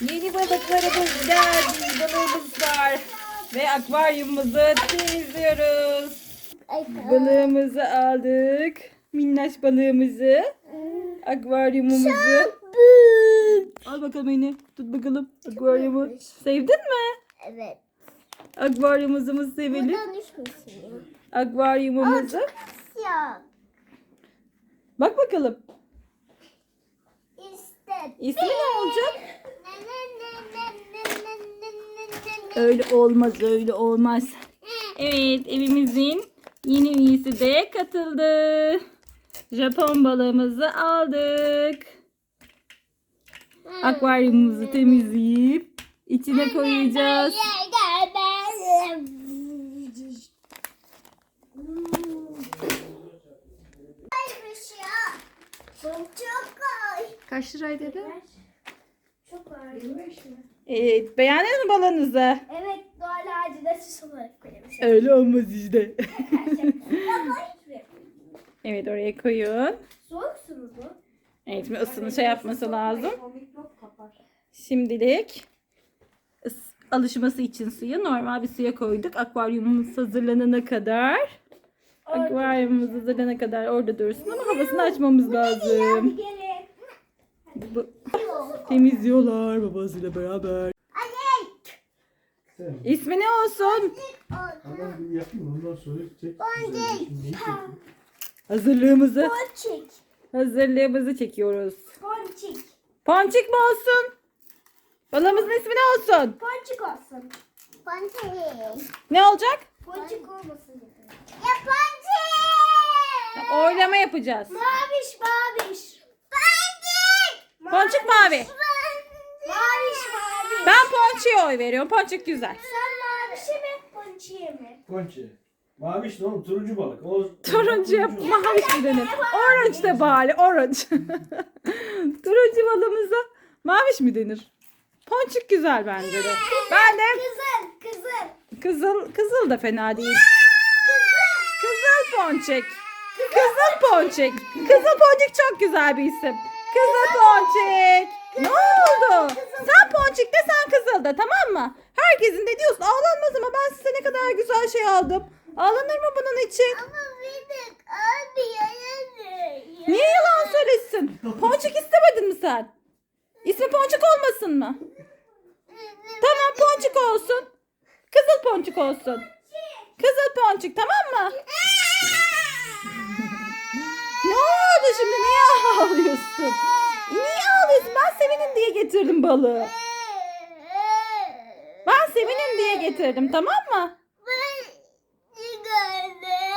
Yeni balıklarımız geldi. Balığımız var. Ve akvaryumumuzu temizliyoruz. Balığımızı aldık. Minnaş balığımızı. Akvaryumumuzu. Al bakalım beni. Tut bakalım akvaryumu. Sevdin mi? Evet. Akvaryumumuzu sevelim. Akvaryumumuzu. Bak bakalım. İsmi ne olacak? Öyle olmaz, öyle olmaz. Evet, evimizin yeni üyesi de katıldı. Japon balığımızı aldık. Akvaryumumuzu temizleyip içine koyacağız. Kaç liraydı dedi? Çok koy. Evet, beğendiniz mi balığınızı? Evet doğal ağacı da süs olarak koyabiliriz. Öyle olmaz işte. Evet, oraya koyun. Soğuk su mu bu? Evet, bir ısını şey yapması lazım. Şimdilik alışması için suyu normal bir suya koyduk. Akvaryumumuz hazırlanana kadar. Akvaryumumuz hazırlanana kadar orada dursun ama havasını açmamız lazım. Temizliyorlar babasıyla beraber. İsmi ne olsun? Hemen bir yapayım ondan sonra çek. Şimdi Hazırlığımızı Ponçik. hazırlığımızı çekiyoruz. Ponçik. Ponçik mi olsun? Balığımızın ismi ne olsun? Ponçik olsun. Ponçik. Ne olacak? Ponçik olmasın. Ya ponçik. Oylama yapacağız. Maviş maviş. Ponçik. Mavi. Maviş maviş. Ben Ponçik'e oy veriyorum. Ponçik güzel. Sen mavişe mi ponçiye mi? Gonca. Maviş ne oğlum? Turuncu balık. O, Turuncu yap, maviş mi denir? Orange de bari, orange. Turuncu balığımıza maviş mi denir? Ponçik güzel bence de. Ben de Kızıl kızıl. kızıl, kızıl da fena değil. Kızıl ponçik. Kızıl ponçik. Kızıl ponçik çok güzel bir isim. Kızıl ponçik. Ne oldu? Sen ponçik de sen kızıl da tamam mı? Herkesin de diyorsun ağlanmaz ama ben size ne kadar güzel şey aldım. Ağlanır mı bunun için? Ama benim abi yalanır. Niye yalan söylesin? Ponçik istemedin mi sen? İsmi Ponçik olmasın mı? Tamam Ponçik olsun. Kızıl Ponçik olsun. Kızıl Ponçik tamam mı? Oldu şimdi? Niye ağlıyorsun? Niye ağlıyorsun? Ben sevinin diye getirdim balığı. Ben sevinin diye getirdim tamam mı?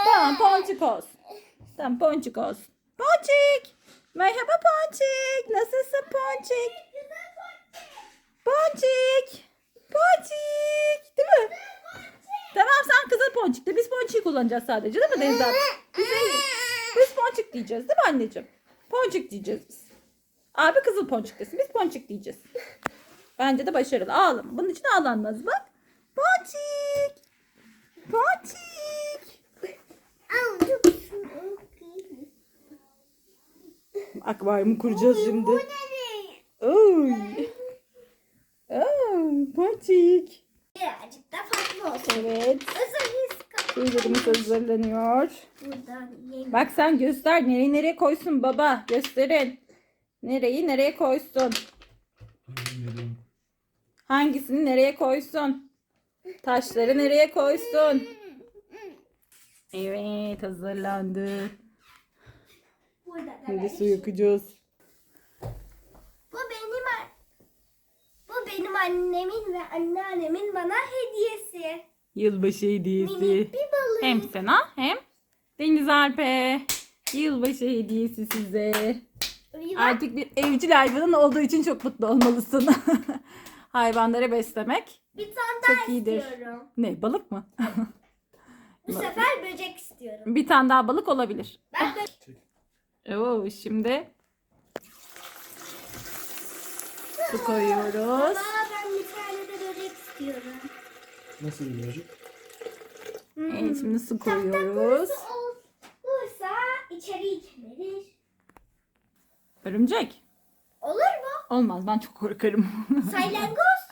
Tamam Ponçik olsun. Tamam Ponçik olsun. Ponçik. Merhaba Ponçik. Nasılsın Ponçik? Ponçik. Ponçik. Değil mi? Tamam sen kızıl Ponçik de biz Ponçik kullanacağız sadece değil mi Deniz? Biz, biz Ponçik diyeceğiz değil mi anneciğim? Ponçik diyeceğiz biz. Abi kızıl Ponçik desin biz Ponçik diyeceğiz. Bence de başarılı. Ağlama. Bunun için ağlanmaz bak. Ponçik. Ponçik. Akvaryumu kuracağız şimdi. Oy. Oh, ponçik. Birazcık da farklı olsun. Evet. Özel Şeylerimiz hazırlanıyor. Buradan. Bak sen göster. Nereyi nereye koysun baba. Gösterin. Nereyi nereye koysun. Hangisini nereye koysun. Taşları nereye koysun. Evet hazırlandı. Burada da Şimdi su yakacağız. Bu benim Bu benim annemin ve anneannemin bana hediyesi. Yılbaşı hediyesi. Balık. Hem sana hem Deniz Alp'e. Yılbaşı hediyesi size. Artık bir evcil hayvanın olduğu için çok mutlu olmalısın. Hayvanları beslemek. Bir tane Çok daha iyidir. istiyorum. Ne balık mı? Bu sefer böcek istiyorum. bir tane daha balık olabilir. Ben böcek Oo, şimdi su koyuyoruz. Aa, ben bir tane de böcek istiyorum. Nasıl bir böcek? Evet, şimdi su koyuyoruz. Olursa içeri girer. Örümcek. Olur mu? Olmaz ben çok korkarım. Salyangoz.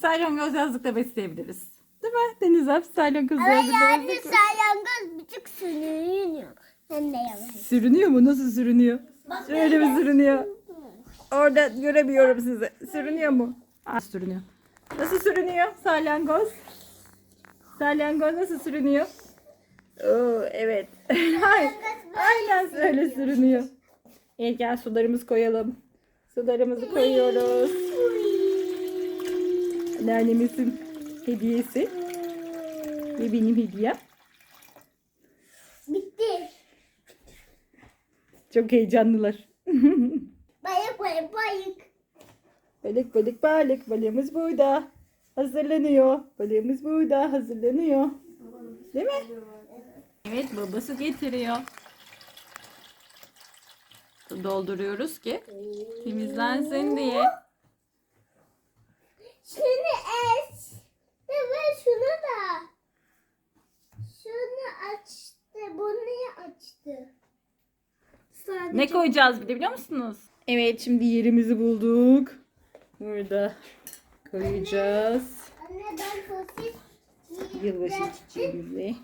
Salyangoz yazlıkta besleyebiliriz. Değil mi? Deniz abi salyangoz Ama yazlıkta yani besleyebiliriz. salyangoz tık sürünüyor. Hem de yalan. Sürünüyor mu? Nasıl sürünüyor? Bak Şöyle bir sürünüyor. Orada göremiyorum sizi. Sürünüyor mu? Aa, sürünüyor. Nasıl sürünüyor salyangoz? Salyangoz nasıl sürünüyor? Oo, evet. Aynen öyle sürünüyor. Evet gel sularımızı koyalım. Sularımızı koyuyoruz. Anneannemizin hediyesi. Ve benim hediyem. Bitti. Çok heyecanlılar. Bayık bayık bayık. Balık balık balık balığımız burada. Hazırlanıyor. Balığımız burada hazırlanıyor. Değil mi? Evet babası getiriyor. Dolduruyoruz ki temizlensin diye. Şunu es. Ve şunu da. Şunu açtı. Bunu açtı. Sadece Ne koyacağız bir de biliyor musunuz? Evet şimdi yerimizi bulduk. Burada koyacağız. Anne ben sosis Yılbaşı çiçeğimizi.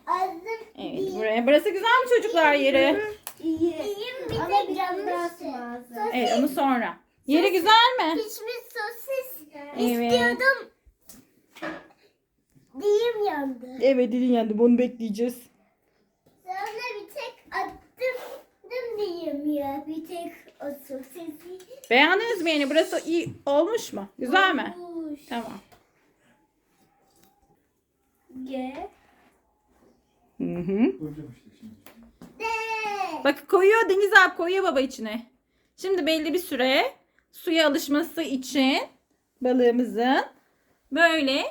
Evet buraya. Burası güzel mi çocuklar yeri? Bir Ama de biraz lazım. Evet onu sonra. Yeri güzel mi? Pişmiş sosis Evet. istiyordum. Dilim yandı. Evet dilin yandı. Bunu bekleyeceğiz. Sonra bir tek attım. Dım dilim ya. Bir tek o sosisi. Beğendiniz mi yani? Burası iyi olmuş mu? Güzel mi? Olmuş. Tamam. Ge. Hı hı. Koyacağım işte şimdi. De. Bak koyuyor Deniz abi koyuyor baba içine. Şimdi belli bir süre suya alışması için balığımızın böyle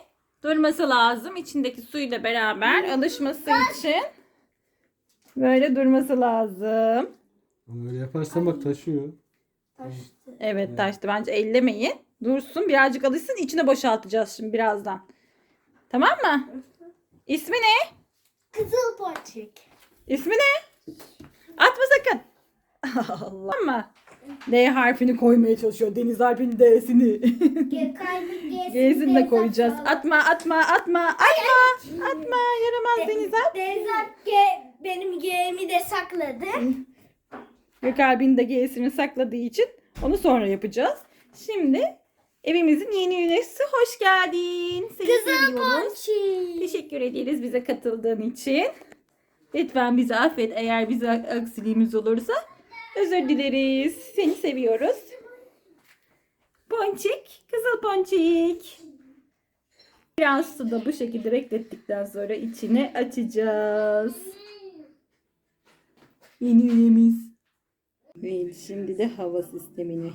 durması lazım. İçindeki suyla beraber alışması için böyle durması lazım. Ama öyle yaparsan bak taşıyor. Evet taştı. Bence ellemeyin. Dursun birazcık alışsın. İçine boşaltacağız şimdi birazdan. Tamam mı? İsmi ne? Kızıl ponçik. İsmi ne? Atma sakın. Allah mı? D harfini koymaya çalışıyor. Deniz harfinin D'sini. Ge kalbi G'sini G'sini de koyacağız. At. Atma atma atma atma. Atma yaramaz Deniz Alp. Denizat G benim G'mi de sakladı. Ve kalbin de G'sini sakladığı için onu sonra yapacağız. Şimdi evimizin yeni üyesi hoş geldin. Seni Kızıl ponçik. Teşekkür ederiz bize katıldığın için. Lütfen bizi affet eğer bize aksiliğimiz olursa. Özür dileriz. Seni seviyoruz. Ponçik, kızıl ponçik. Biraz suda bu şekilde beklettikten sonra içine açacağız. Yeni üyemiz. Evet, şimdi de hava sistemini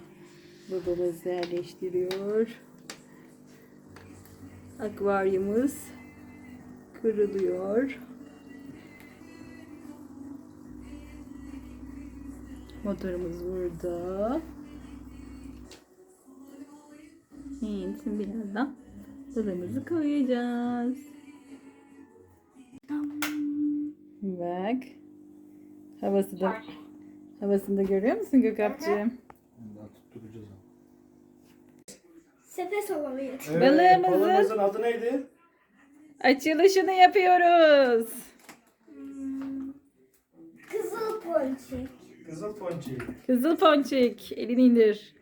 babamız yerleştiriyor. Akvaryumuz kırılıyor. Motorumuz burada. Şimdi birazdan balığımızı koyacağız. Bak. Havası da havasını da görüyor musun Gökapcığım? Daha tutturacağız ama. Sepet olamıyor. Balığımızın- balığımızın adı neydi? Açılışını yapıyoruz. Kızıl ponçik. Kızıl ponçik. Kızıl ponçik elini indir.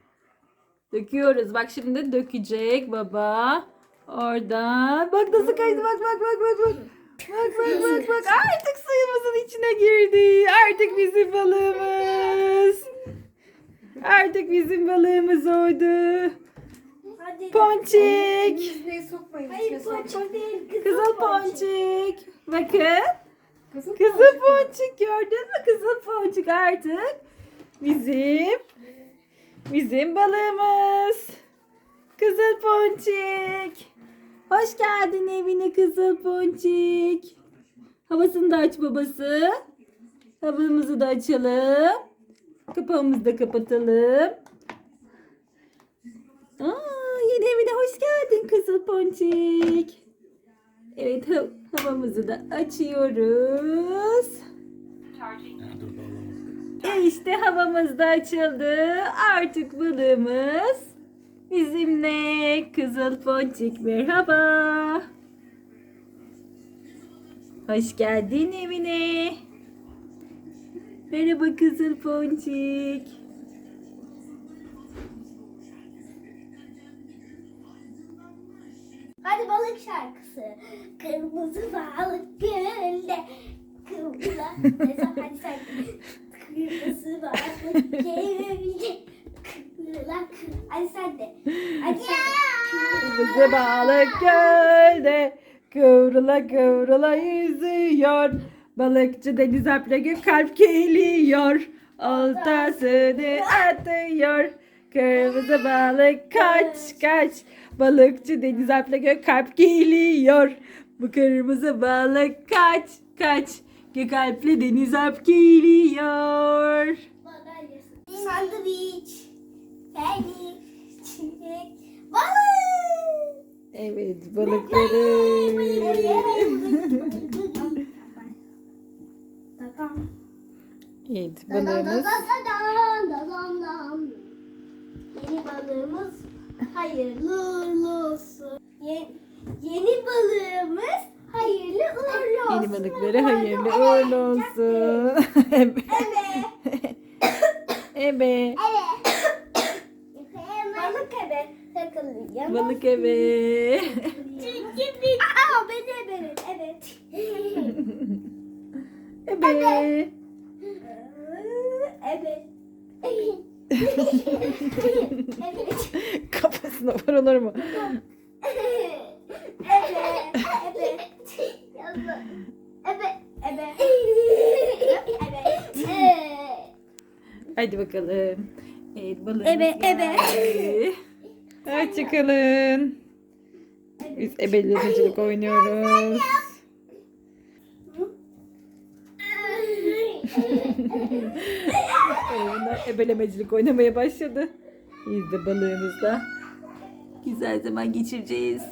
Döküyoruz. Bak şimdi dökecek baba. Orada. Bak nasıl kaydı. Bak bak bak bak bak. Bak bak bak bak. Artık suyumuzun içine girdi. Artık bizim balığımız. Artık bizim balığımız oldu. Hadi. Ponçik. Yüzüne sokmayın. Hayır ponçik değil. Kızıl ponçik. Bakın. Kızıl ponçik gördün mü? Kızıl ponçik artık bizim bizim balığımız. Kızıl ponçik. Hoş geldin evine kızıl ponçik. Havasını da aç babası. Havamızı da açalım. Kapağımızı da kapatalım. Aa, yeni evine hoş geldin kızıl ponçik. Evet ha- havamızı da açıyoruz. Evet işte havamız da açıldı. Artık balığımız bizimle. Kızıl Ponçik merhaba. Hoş geldin evine. Merhaba Kızıl Ponçik. Hadi balık şarkısı. Kırmızı balık gölde. Kıvrıla. Neyse hadi sen. Kırmızı balık gölde. Kıvrıla. kır- Hadi sen de. Hadi sen de. Kırmızı balık gölde kıvrıla kıvrıla yüzüyor. Balıkçı Deniz Alp'le kalp geliyor. Oltasını atıyor. Kırmızı balık kaç kaç. Balıkçı Deniz Alp'le kalp geliyor. Bu kırmızı balık kaç kaç. Gökalp'le Deniz Alp geliyor. Sandviç. Peynir. Çilek. Balık. Evet balıkları. Evet balığımız. Yeni balığımız hayırlı uğurlu olsun. Ye- yeni balığımız hayırlı uğurlu olsun. Yeni balıkları hayırlı uğurlu olsun. Ebe. Ebe. Balık ebe takılıyor. Balık ebe. Çünkü bir... Aa beni ebe. Evet. Ebe. Evet. evet. Kafasına vurulur mu? Evet. Evet. Evet. Evet. Evet. Hadi bakalım. Evet balığımız Ebe, geldi. Hoşçakalın. Biz ebelemecilik oynuyoruz. Oyunlar ebelemecilik oynamaya başladı. Biz de balığımızla güzel zaman geçireceğiz.